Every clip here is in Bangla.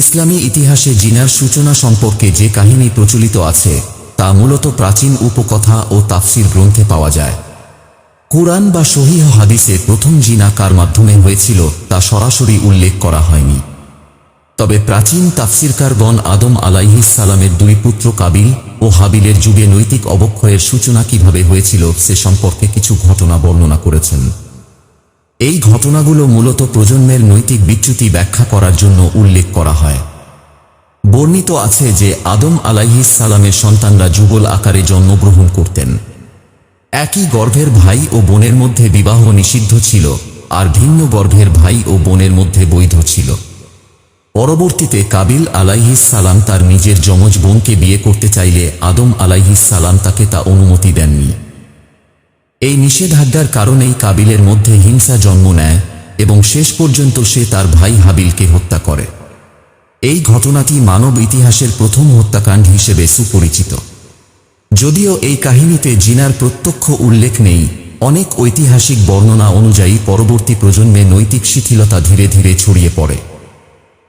ইসলামী ইতিহাসে জিনার সূচনা সম্পর্কে যে কাহিনী প্রচলিত আছে, তা মূলত প্রাচীন উপকথা ও তাফসির গ্রন্থে পাওয়া যায়। কুরআন বা সহিহ হাদিসে প্রথম জিনা কার মাধ্যমে হয়েছিল, তা সরাসরি উল্লেখ করা হয়নি। তবে প্রাচীন তাফসিরকারগণ আদম আলাইহিস সালামের দুই পুত্র কাবিল ও হাবিলের যুগে নৈতিক অবক্ষয়ের সূচনা কীভাবে হয়েছিল, সে সম্পর্কে কিছু ঘটনা বর্ণনা করেছেন। এই ঘটনাগুলো মূলত প্রজন্মের নৈতিক বিচ্যুতি ব্যাখ্যা করার জন্য উল্লেখ করা হয়। বর্ণিত আছে যে আদম আলাইহিস সালামের সন্তানরা যুগল আকারে জন্মগ্রহণ করতেন। একই গর্ভের ভাই ও বোনের মধ্যে বিবাহ নিষিদ্ধ ছিল, আর ভিন্ন গর্ভের ভাই ও বোনের মধ্যে বৈধ ছিল। পরবর্তীতে কাবিল আলাইহিস সালাম তার নিজের যমজ বোনকে বিয়ে করতে চাইলে আদম আলাইহিস সালাম তাকে তা অনুমতি দেননি। এই নিষেধাজ্ঞার কারণেই কাবিলের মধ্যে হিংসা জন্ম নেয় এবং শেষ পর্যন্ত সে তার ভাই হাবিলকে হত্যা করে। এই ঘটনাটি মানব ইতিহাসের প্রথম হত্যাকাণ্ড হিসেবে সুপরিচিত। যদিও এই কাহিনীতে জিনার প্রত্যক্ষ উল্লেখ নেই, অনেক ঐতিহাসিক বর্ণনা অনুযায়ী পরবর্তী প্রজন্মে নৈতিক শিথিলতা ধীরে ধীরে ছড়িয়ে পড়ে।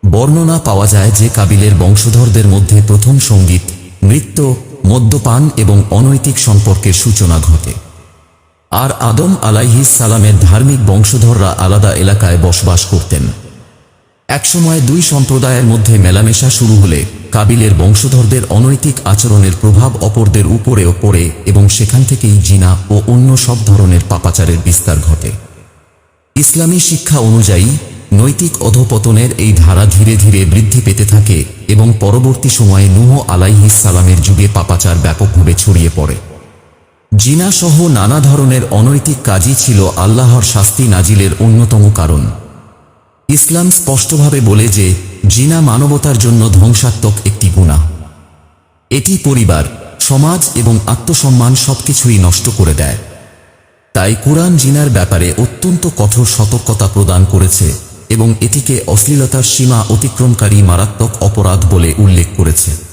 বর্ণনা পাওয়া যায় যে কাবিলের বংশধরদের মধ্যে প্রথম সংগীত, নৃত্য, মদ্যপান এবং অনৈতিক সম্পর্কের সূচনা ঘটে। আর আদম আলাইহিস সালামের ধার্মিক বংশধররা আলাদা এলাকায় বসবাস করতেন। একসময় দুই সম্প্রদায়ের মধ্যে মেলামেশা শুরু হলে কাবিলের বংশধরদের অনৈতিক আচরণের প্রভাব অপরদের উপরেও পড়ে এবং সেখান থেকেই জিনা ও অন্য সব ধরনের পাপাচারের বিস্তার ঘটে। ইসলামী শিক্ষা অনুযায়ী, নৈতিক অধপতনের এই ধারা ধীরে ধীরে বৃদ্ধি পেতে থাকে এবং পরবর্তী সময়ে নুহ আলাইহিস সালামের যুগে পাপাচার ব্যাপকভাবে ছড়িয়ে পড়ে। জিনা সহ নানা ধরনের অনৈতিক কাজই ছিল আল্লাহর শাস্তি নাজিলের অন্যতম কারণ। ইসলাম স্পষ্টভাবে বলে যে, জিনা মানবতার জন্য ধ্বংসাত্মক একটি গুণা। এটি পরিবার, সমাজ এবং আত্মসম্মান সবকিছুই নষ্ট করে দেয়। তাই কুরআন জিনার ব্যাপারে অত্যন্ত কঠোর সতর্কতা প্রদান করেছে এবং এটিকে অশ্লীলতার সীমা অতিক্রমকারী মারাত্মক অপরাধ বলে উল্লেখ করেছে।